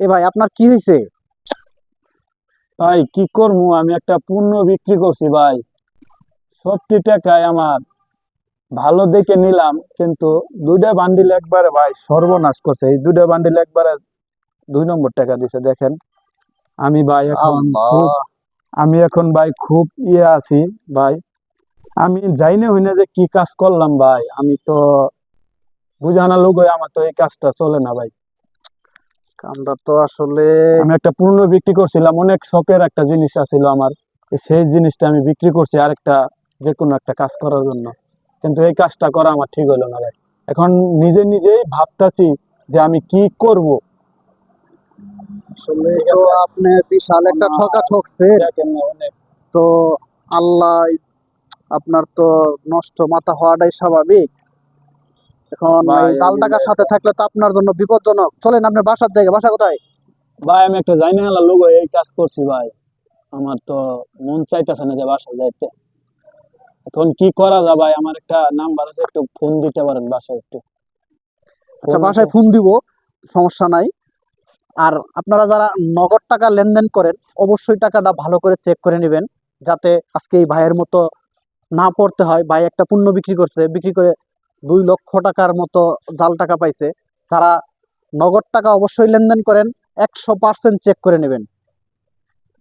এ ভাই আপনার কি হয়েছে ভাই কি করব? আমি একটা পণ্য বিক্রি করছি ভাই। সবটি টাকায় আমার। ভালো দেখে নিলাম কিন্তু দুইটা বান্ডিল একবারে ভাই সর্বনাশ করছে। এই দুইটা বান্ডিল একবারে দুই নম্বর টাকা দিছে দেখেন। আমি ভাই এখন আমি এখন ভাই খুব ইয়ে আছি ভাই। আমি যাই না হই না যে কি কাজ করলাম ভাই। আমি তো বুঝানা লোক আমার তো এই কাজটা চলে না ভাই। আমরা তো আসলে আমি একটা পূর্ণ বিক্রি করছিলাম অনেক শখের একটা জিনিস আছিল আমার। সেই জিনিসটা আমি বিক্রি করছি আরেকটা যে কোনো একটা কাজ করার জন্য। কিন্তু এই কাজটা করা আমার ঠিক হলো না ভাই। এখন নিজে নিজেই ভাবতাছি যে আমি কি করব। আসলে তো আপনি বিশাল একটা ঠকা ঠকছে। তো আল্লাহ আপনার তো নষ্ট মাথা হওয়াটাই স্বাভাবিক। এখন টাকার সাথে থাকলে তো আপনার জন্য বিপজ্জনক। চলেন আপনার বাসার জায়গা বাসা কোথায়? ভাই আমি একটা না লোক এই কাজ করছি ভাই। আমার তো মন চাইতেছে না যে বাসায় যাইতে। এখন কি করা যায় ভাই? আমার একটা নাম্বার আছে একটু ফোন দিতে পারেন বাসায় একটু। আচ্ছা বাসায় ফোন দিব সমস্যা নাই। আর আপনারা যারা নগদ টাকা লেনদেন করেন অবশ্যই টাকাটা ভালো করে চেক করে নেবেন যাতে আজকে এই ভাইয়ের মতো না পড়তে হয়। ভাই একটা পণ্য বিক্রি করছে বিক্রি করে দুই লক্ষ টাকার মতো জাল টাকা পাইছে। তারা নগদ টাকা অবশ্যই লেনদেন করেন, একশো পার্সেন্ট চেক করে নেবেন।